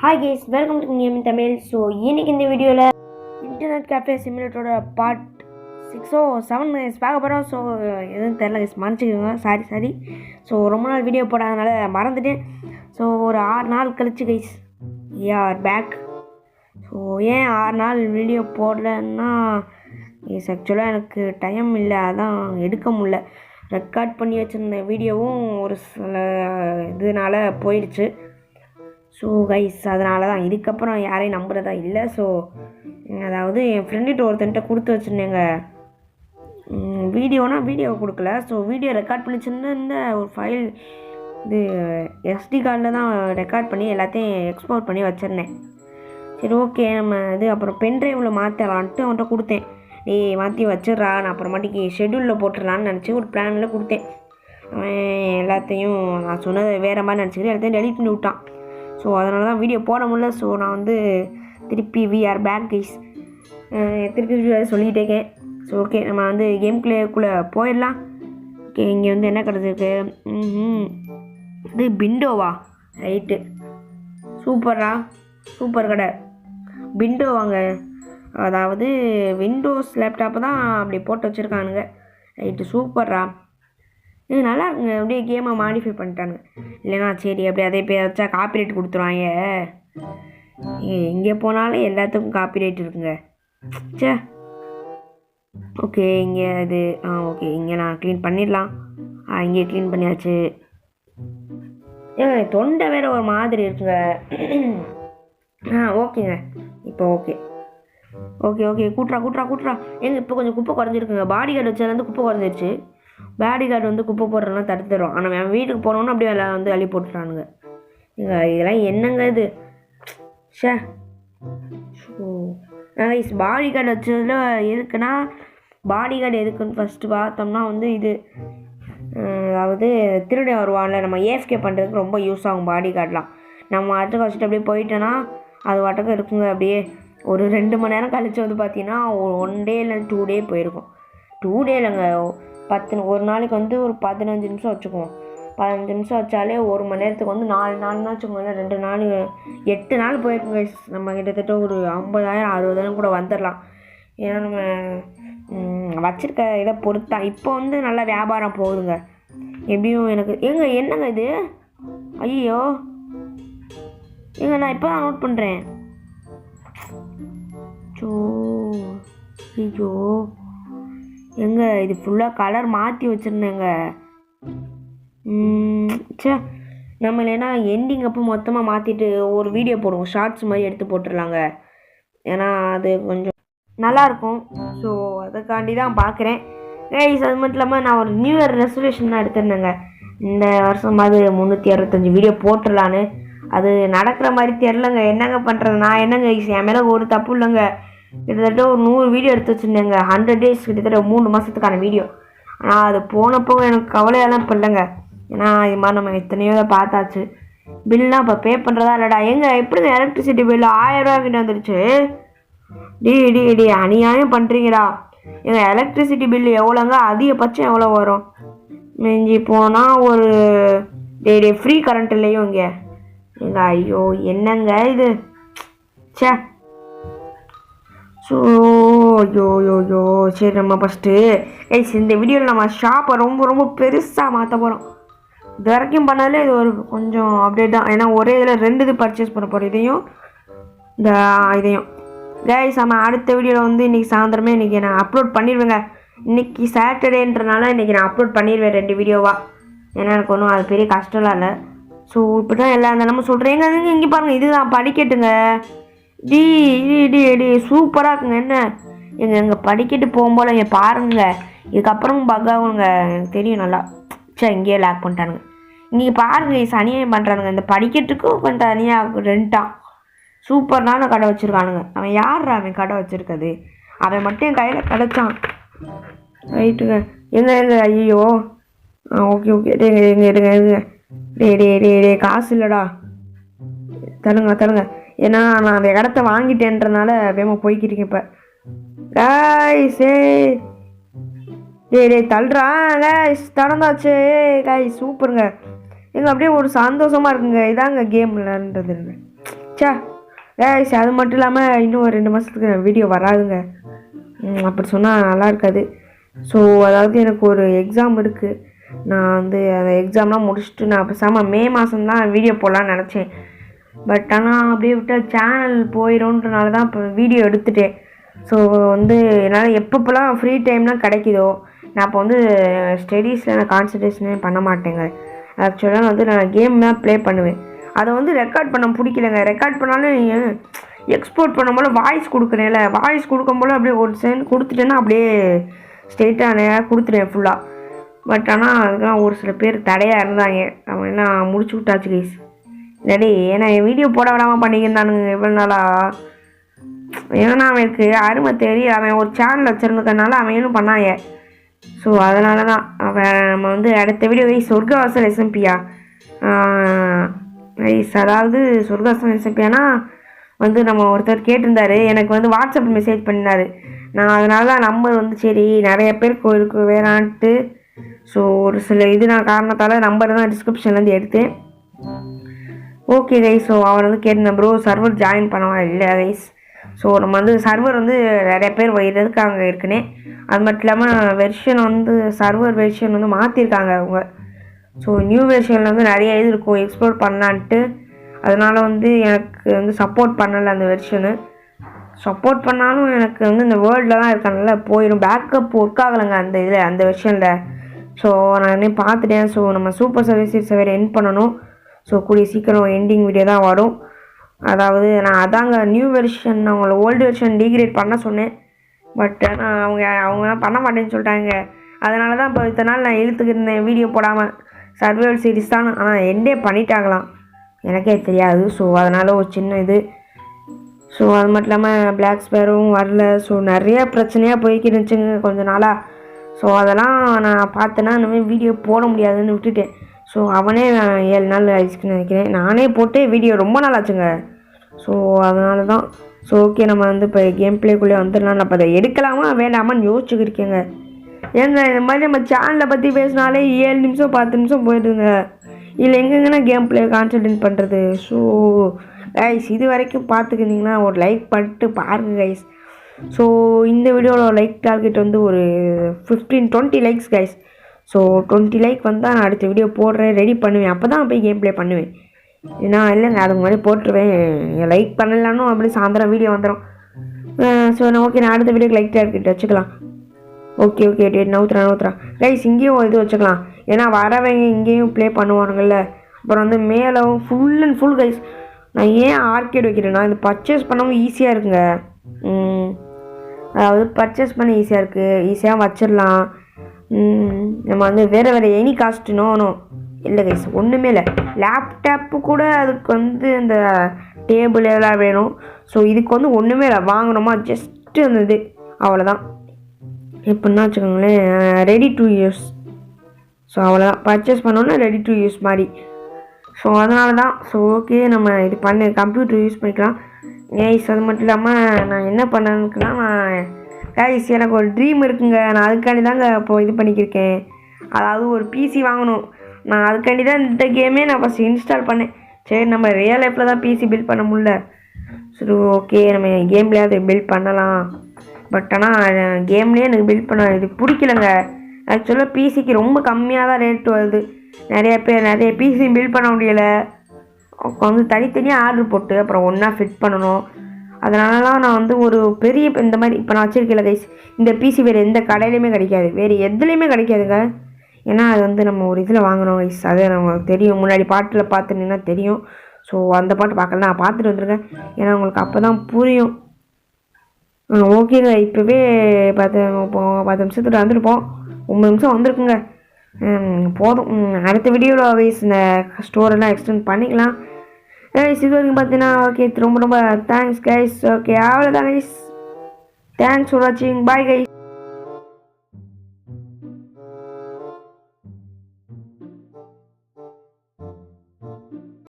Hi guys welcome to game Tamil so இன்னைக்கு இந்த வீடியோவில் இன்டர்நெட் கேஃபே சிமுலேட்டரோட பார்ட் சிக்ஸோ செவன் மினிட்ஸ் பார்க்க போகிறோம் ஸோ எதுவும் தெரில கேஸ் மறைச்சிக்கோங்க சாரி சாரி ஸோ ரொம்ப நாள் வீடியோ போடாதனால மறந்துட்டேன். ஸோ ஒரு ஆறு நாள் கழிச்சு கைஸ் ஆர் பேக் ஸோ ஏன் ஆறு நாள் வீடியோ போடலன்னா எஸ் ஆக்சுவலாக எனக்கு டைம் இல்லை. அதான் எடுக்க முடில ரெக்கார்ட் பண்ணி வச்சுருந்த வீடியோவும் ஒரு சில இதனால போயிடுச்சு. ஸோ கைஸ் அதனால தான் இதுக்கப்புறம் யாரையும் நம்புறதா இல்லை. ஸோ அதாவது என் ஃப்ரெண்டுகிட்ட ஒருத்தன்ட்ட கொடுத்து வச்சுருந்தேங்க. வீடியோனா வீடியோ கொடுக்கல. ஸோ வீடியோ ரெக்கார்ட் பண்ணி சின்ன ஒரு ஃபைல் இது எஸ்டி கார்டில் தான் ரெக்கார்ட் பண்ணி எல்லாத்தையும் எக்ஸ்போர்ட் பண்ணி வச்சுருந்தேன். சரி ஓகே நம்ம இது அப்புறம் பென் ட்ரைவில் மாற்றலான்ட்டு அவன்கிட்ட கொடுத்தேன். ஏய் மாற்றி வச்சிடுறா. நான் அப்புறமாட்டிக்கு ஷெட்யூலில் போட்டுடலான்னு நினச்சி ஒரு பிளானில் கொடுத்தேன். அவன் எல்லாத்தையும் நான் சொன்னதை வேறு மாதிரி நினச்சிக்கிட்டு எல்லாத்தையும் டெலிட் பண்ணி விட்டான். ஸோ அதனால தான் வீடியோ போட முடியல. ஸோ நான் வந்து திருப்பி விஆர் பேக் கைஸ் திருப்பி சொல்லிகிட்டே இருக்கேன். ஸோ ஓகே நம்ம வந்து கேம் பிளேக்குள்ளே போயிடலாம். ஓகே இங்கே வந்து என்ன கிடச்சிருக்கு? ம் இது பிண்டோவா ரைட்டு சூப்பரா சூப்பர் கடை. விண்டோ வாங்க. அதாவது விண்டோஸ் லேப்டாப்பு தான் அப்படி போட்டு வச்சுருக்கானுங்க. ரைட்டு சூப்பர்ரா. இது நல்லா இருக்குங்க அப்படியே கேமை மாடிஃபை பண்ணிட்டானுங்க. இல்லைனா சரி அப்படியே அதே பேர் வச்சா காப்பிரைட் கொடுத்துருவாங்க. எங்கே போனாலும் எல்லாத்துக்கும் காப்பிரைட் இருக்குங்க. சே ஓகே இங்கே இது ஆ ஓகே இங்கே நான் க்ளீன் பண்ணிடலாம். ஆ இங்கே க்ளீன் பண்ணியாச்சு. ஏங்க தொண்டை வேறு ஒரு மாதிரி இருக்குங்க. ஆ ஓகேங்க. இப்போ ஓகே. ஓகே ஓகே கூட்டுறா கூட்டுறா கூட்டுறா. ஏங்க இப்போ கொஞ்சம் குப்பை குறைஞ்சிருக்குங்க. பாடி கார்டு வச்சதுலேருந்து குப்பை குறைஞ்சிருச்சு. பாடி கார்டு வந்து குப்பை போடுறதுலாம் தடுத்துடும் ஆனால் அவன் வீட்டுக்கு போனோன்னு அப்படியே எல்லாம் வந்து அள்ளி போட்டுறானுங்க. இதெல்லாம் என்னங்க இது? ஷே கைஸ் பாடி கார்டு வச்சதில் எதுக்குன்னா பாடி கார்டு எதுக்குன்னு ஃபஸ்ட்டு பார்த்தோம்னா வந்து இது அதாவது திருடி வருவான்ல நம்ம ஏஎஃப்கே பண்ணுறதுக்கு ரொம்ப யூஸ் ஆகும் பாடி கார்டெலாம் நம்ம வாட்டுக்கு வச்சுட்டு அப்படியே போயிட்டோன்னா அது வாட்டுக்கு இருக்குங்க அப்படியே ஒரு ரெண்டு மணி நேரம் கழிச்சு வந்து பார்த்தீங்கன்னா ஒன் டே இல்லை டூ டே போயிருக்கும். டூ டே இல்லைங்க. பத்து ஒரு நாளைக்கு வந்து ஒரு பதினஞ்சு நிமிஷம் வச்சுக்குவோம். பதினஞ்சு நிமிஷம் வச்சாலே ஒரு மணி நேரத்துக்கு வந்து நாலு நாள்னா வச்சுக்கோங்களேன் ரெண்டு நாள் எட்டு நாள் போயிருக்குங்க நம்ம கிட்டத்தட்ட ஒரு ஐம்பதாயிரம் அறுபதாயிரம் கூட வந்துடலாம் ஏன்னா நம்ம வச்சுருக்க இதை பொறுத்தா இப்போ வந்து நல்லா வியாபாரம் போகுதுங்க. எப்படியும் எனக்கு ஏங்க என்னங்க இது? ஐயோ ஏங்க நான் இப்போ தான் நோட் பண்ணுறேன் சோ ஐயோ. எங்க இது ஃபுல்லாக கலர் மாற்றி வச்சுருந்தேங்க. சே நம்ம இல்லைன்னா எண்டிங் அப்போ மொத்தமாக மாற்றிட்டு ஒரு வீடியோ போடுவோம். ஷார்ட்ஸ் மாதிரி எடுத்து போட்டுடலாங்க ஏன்னா அது கொஞ்சம் நல்லாயிருக்கும் ஸோ அதுக்காண்டி தான் பார்க்குறேன் கைஸ் அது மட்டும் இல்லாமல் நான் ஒரு நியூ இயர் ரெசல்யூஷன் தான் எடுத்திருந்தேங்க. இந்த வருஷமாவது முந்நூற்றி அறுபத்தஞ்சி வீடியோ போட்டுடலான்னு அது நடக்கிற மாதிரி தெரிலங்க என்னங்க பண்ணுறது நான் என்னங்க என் மேலே ஒரு தப்பு இல்லைங்க. கிட்டத்தட்ட ஒரு நூறு வீடியோ எடுத்து வச்சுருந்தேங்க. ஹண்ட்ரட் டேஸ் கிட்டத்தட்ட மூணு மாதத்துக்கான வீடியோ ஆனால் அது போனப்போ எனக்கு கவலையெல்லாம் இப்போ இல்லைங்க. ஏன்னா இது மாதிரி நம்ம எத்தனையோ பார்த்தாச்சு. பில்லாம் இப்போ பே பண்ணுறதா இல்லைடா. எங்கே எப்படிங்க எலக்ட்ரிசிட்டி பில் ஆயிரம் கிட்ட வந்துடுச்சு டி டி டி அநியாயம் பண்ணுறீங்கடா எங்கள் எலக்ட்ரிசிட்டி பில்லு எவ்வளோங்க? அதிகபட்சம் எவ்வளோ வரும்? மிஞ்சி போனால் ஒரு டே டே ஃப்ரீ கரண்ட் இல்லையோ இங்கே? எங்கள் ஐயோ என்னங்க இது? சே ஸோ ஐயோ யோ யோ சரி நம்ம ஃபஸ்ட்டு கைஸ் இந்த வீடியோவில் நம்ம ஷாப்பை ரொம்ப ரொம்ப பெருசாக மாற்ற போகிறோம் இது வரைக்கும் பண்ணாலே இது ஒரு கொஞ்சம் அப்டேட் தான். ஏன்னா ஒரே இதில் ரெண்டு இது பர்ச்சேஸ் பண்ண போகிறோம் இதையும் இந்த இதையும். கைஸ் நம்ம அடுத்த வீடியோவில் வந்து இன்றைக்கி சாயந்தரமே இன்றைக்கி நான் அப்லோட் பண்ணிடுவேங்க. இன்றைக்கி சாட்டர்டேன்றனால இன்றைக்கி நான் அப்லோட் பண்ணிடுவேன் ரெண்டு வீடியோவாக ஏன்னா எனக்கு ஒன்றும் அது பெரிய கஷ்டம்லாம் இல்லை. ஸோ இப்படி தான் எல்லா நம்ம சொல்கிறேன் எங்கே இங்கே பாருங்கள் இது நான் படிக்கட்டுங்க. டி டி டி சூப்பராக இருக்குங்க. என்ன? எங்கள் எங்கள் படிக்கட்டு போகும்போது இங்கே பாருங்க. இதுக்கப்புறம் பக் ஆகுங்க. எனக்கு தெரியும் நல்லா. சே இங்கேயே லேக் பண்ணிட்டானுங்க. இங்கே பாருங்க சனியாக பண்ணுறானுங்க இந்த படிக்கட்டுக்கும் கொஞ்சம் தனியாக ரெண்டான் சூப்பர்னான கடை வச்சுருக்கானுங்க. அவன் யார் அவன் கடை வச்சுருக்கது அவன் மட்டும் என் கையில் கிடச்சான். ரைட்டுங்க எங்க எங்க? ஐயோ ஆ ஓகே ஓகே எங்க எங்க எடுங்க எடுங்க டே டே டே டே காசு இல்லைடா. தருங்க தருங்க ஏன்னா நான் அந்த இடத்த வாங்கிட்டேன்றனால வேகமாக போய்கிட்டு இருக்கேன் இப்போ. காய்ஸ் ஏ டேய் டேய் தள்ளுறா காய்ஸ் திறந்தாச்சு. கை சூப்பருங்க. எங்கள் அப்படியே ஒரு சந்தோஷமாக இருக்குங்க. இதாங்க கேம் விளையாடுறது. சே கைஸ் அது மட்டும் இல்லாமல் இன்னும் ஒரு ரெண்டு மாதத்துக்கு வீடியோ வராதுங்க. ம், அப்படி சொன்னால் நல்லா இருக்காது. ஸோ அதாவது எனக்கு ஒரு எக்ஸாம் இருக்குது நான் வந்து அந்த எக்ஸாம்லாம் முடிச்சுட்டு நான் பேசாமல் மே மாதம் தான் வீடியோ போடலான்னு நினச்சேன். பட் ஆனால் அப்படியே விட்டால் சேனல் போயிடும்ன்றனால தான் இப்போ வீடியோ எடுத்துட்டேன். ஸோ வந்து என்னால் எப்பப்போலாம் ஃப்ரீ டைம்லாம் கிடைக்குதோ நான் இப்போ வந்து ஸ்டடீஸில் நான் கான்சன்ட்ரேஷனே பண்ண மாட்டேங்க. ஆக்சுவலாக வந்து நான் கேம் தான் ப்ளே பண்ணுவேன். அதை வந்து ரெக்கார்ட் பண்ண பிடிக்கலங்க. ரெக்கார்ட் பண்ணாலும் எக்ஸ்போர்ட் பண்ணும்போது வாய்ஸ் கொடுக்குறேன்ல. வாய்ஸ் கொடுக்கும்போது அப்படியே ஒரு செகண்ட் கொடுத்துட்டேன்னா அப்படியே ஸ்ட்ரெயிட்டாக நேராக கொடுத்துட்டேன் ஃபுல்லாக பட் ஆனால் அதுக்கெல்லாம் ஒரு சில பேர் தடையாக இருந்தாங்க. அவன் எல்லாம் முடிச்சு விட்டாச்சு கேஸ் இல்லாடி ஏன்னா என் வீடியோ போட விடாமல் பண்ணிக்கிருந்தானுங்க இவ்வளோ நாளாக ஏன்னா அவனுக்கு அருமை தெரியும். அவன் ஒரு சேனல் வச்சுருந்துக்கனால அவனும் பண்ணாங்க. ஸோ அதனால தான் அவன் நம்ம வந்து அடுத்த வீடியோ வை சொர்க்கவாசல் எஸ்எம்பியா ரைஸ் அதாவது சொர்க்கவாசல் எஸ்எம்பியானா வந்து நம்ம ஒருத்தர் கேட்டிருந்தாரு. எனக்கு வந்து வாட்ஸ்அப் மெசேஜ் பண்ணியிருந்தாரு நான் அதனால தான் நம்பர் வந்து சரி நிறைய பேர் கோயிலுக்கு வேணான்ட்டு. ஸோ ஒரு சில இது நான் காரணத்தால் நம்பர் தான் டிஸ்கிரிப்ஷன்லேருந்து எடுத்தேன். ஓகே கைஸ் ஸோ அவர் வந்து கேட்டிருந்தேன் ப்ரோ சர்வர் ஜாயின் பண்ணவா? இல்லை கைஸ் ஸோ நம்ம வந்து சர்வர் வந்து நிறைய பேர் இருக்காங்க இருக்குன்னே அது மட்டும் இல்லாமல் வெர்ஷன் வந்து சர்வர் வெர்ஷன் வந்து மாற்றிருக்காங்க அவங்க. ஸோ நியூ வெர்ஷனில் வந்து நிறைய இது இருக்கும் எக்ஸ்ப்ளோர் பண்ணலான்ட்டு. அதனால் வந்து எனக்கு வந்து சப்போர்ட் பண்ணலை அந்த வெர்ஷனு சப்போர்ட் பண்ணாலும் எனக்கு வந்து இந்த வேர்ல்டில் தான் இருக்கனால போயிடும் பேக்கப் ஒர்க் ஆகலைங்க அந்த இதில் அந்த வெர்ஷனில் ஸோ நான் பார்த்துட்டேன். ஸோ நம்ம சூப்பர் சர்வீஸ் வேறு என் பண்ணணும். ஸோ கூடிய சீக்கிரம் எண்டிங் வீடியோ தான் வரும். அதாவது நான் அதாங்க நியூ வெர்ஷன் அவங்கள ஓல்டு வெர்ஷன் டிகிரேட் பண்ண சொன்னேன். பட் ஆனால் அவங்க அவங்களாம் பண்ண மாட்டேன்னு சொல்லிட்டாங்க. அதனால தான் இப்போ இத்தனை நாள் நான் இழுத்துக்கு இருந்தேன் வீடியோ போடாமல் சர்வைவல் சீரிஸ் தான். ஆனால் எண்டே பண்ணிட்டாங்களாம். எனக்கே தெரியாது. ஸோ அதனால் ஒரு சின்ன இது. ஸோ அது மட்டும் இல்லாமல் பிளாக் ஸ்பேரும் வரல. ஸோ நிறைய பிரச்சனையாக போய்க்கிட்டு இருந்துச்சுங்க கொஞ்ச நாளாக ஸோ அதெல்லாம் நான் பார்த்தேன்னா இனிமேல் வீடியோ போட முடியாதுன்னு விட்டுட்டேன். ஸோ அவனே நான் ஏழு நாள் ஆயிடுச்சுன்னு நினைக்கிறேன். நானே போட்டே வீடியோ ரொம்ப நாள் ஆச்சுங்க. ஸோ அதனால தான் ஸோ ஓகே நம்ம வந்து இப்போ கேம் பிளேக்குள்ளே வந்துடலாம். நான் இப்போ அதை எடுக்கலாமா வேண்டாமான்னு யோசிச்சுக்கிருக்கேங்க. ஏங்க இந்த மாதிரி நம்ம சேனலை பற்றி பேசினாலே ஏழு நிமிஷம் பத்து நிமிஷம் போயிடுதுங்க. இதில் எங்கெங்கன்னா கேம் பிளே கான்சன்ட்ரேட் பண்ணுறது ஸோ கைஸ் இது வரைக்கும் பார்த்துக்கிட்டிங்கன்னா ஒரு லைக் பண்ணிட்டு பாருங்கள் கைஸ் ஸோ இந்த வீடியோவில் லைக் டார்கெட் வந்து ஒரு fifteen twenty likes guys so twenty like வந்தால் நான் அடுத்த வீடியோ போடுறேன் ரெடி பண்ணுவேன். அப்போ தான் போய் கேம் ப்ளே பண்ணுவேன். ஏன்னா இல்லைங்க அதுக்கு முன்னாடி போட்டுருவேன். லைக் பண்ணலான்னு அப்படி சாயந்தரம் வீடியோ வந்துடும் ஸோ நான் ஓகே நான் அடுத்த வீடியோக்கு லைக் டார்கெட் வச்சுக்கலாம். ஓகே ஓகே டேட் நவுத்துறா நவுத்துறா. கைஸ் இங்கேயும் இது வச்சுக்கலாம். ஏன்னா வரவங்க இங்கேயும் ப்ளே பண்ணுவானுங்கள்ல. அப்புறம் வந்து மேலே ஃபுல் அண்ட் ஃபுல் கைஸ் நான் ஏன் ஆர்கேட் வைக்கிறேன்னா இந்த பர்ச்சேஸ் பண்ணவும் ஈஸியாக இருக்குங்க. ம், அதாவது பர்ச்சேஸ் பண்ண ஈஸியாக இருக்குது ஈஸியாக வச்சிடலாம் நம்ம வந்து வேறு வேறு எனி காஸ்ட் நோ இல்லை கைஸ் ஒன்றுமே இல்லை. லேப்டாப்பு கூட அதுக்கு வந்து இந்த டேபிள் எல்லாம் வேணும். ஸோ இதுக்கு வந்து ஒன்றுமே இல்லை. வாங்கினோமா ஜஸ்ட்டு அந்த இது. அவ்வளோதான் எப்படின்னா வச்சுக்கோங்களேன் ரெடி டு யூஸ் ஸோ அவ்வளோதான் பர்ச்சேஸ் பண்ணோன்னா ரெடி டு யூஸ் மாதிரி. ஸோ அதனால தான் ஸோ ஓகே நம்ம இது பண்ண கம்ப்யூட்டர் யூஸ் பண்ணிக்கலாம். ஏய்ஸ் அது மட்டும் இல்லாமல் நான் என்ன பண்ணனுக்குன்னா நான் கைஸ் எனக்கு ஒரு ட்ரீம் இருக்குங்க. நான் அதுக்காண்டி தாங்க இப்போ இது பண்ணிக்கிருக்கேன். அதாவது ஒரு பிசி வாங்கணும். நான் அதுக்காண்டி தான் இந்த கேமே நான் ஃபஸ்ட் இன்ஸ்டால் பண்ணேன். சரி நம்ம ரியல் லைஃப்பில் தான் பிசி பில்ட் பண்ண முடியல. சரி ஓகே நம்ம கேம்லேயாவது பில்ட் பண்ணலாம். பட் ஆனால் கேம்லேயே எனக்கு பில்ட் பண்ண இது பிடிக்கலங்க. ஆக்சுவலாக பிசிக்கு ரொம்ப கம்மியாக தான் ரேட் வருது. நிறைய பேர் நிறைய பிசி பில்ட் பண்ண முடியலை. வந்து தனித்தனியாக ஆர்டர் போட்டு அப்புறம் ஒன்றா ஃபிட் பண்ணணும். அதனாலலாம் நான் வந்து ஒரு பெரிய இந்த மாதிரி இப்போ நான் வச்சிருக்கல கைஸ் இந்த பிசி வேறு எந்த கடையிலையுமே கிடைக்காது. வேறு எதுலேயுமே கிடைக்காதுங்க. ஏன்னா அது வந்து நம்ம ஒரு இதில் வாங்கினோம் கைஸ் அது நமக்கு தெரியும். முன்னாடி பாட்டில் பார்த்துனீங்கன்னா தெரியும். ஸோ அந்த பாட்டு பார்க்கல. நான் பார்த்துட்டு வந்திருக்கேன். ஏன்னா உங்களுக்கு அப்போ தான் புரியும் ஓகேங்க இப்போவே பத்து இப்போ பத்து நிமிஷத்துக்கு வந்துருப்போம். ஒம்பது நிமிஷம் வந்திருக்குங்க. போதும். அடுத்த வீடியோவில் வயசு இந்த ஸ்டோரெல்லாம் எக்ஸ்டெண்ட் பண்ணிக்கலாம். கைஸ் இது வரைக்கும் பார்த்தீங்கன்னா ஓகே ரொம்ப ரொம்ப தேங்க்ஸ் கைஸ் ஓகே அவ்வளோதான் கைஸ் தேங்க்ஸ் ஃபார் வாட்சிங் பாய் கைஸ்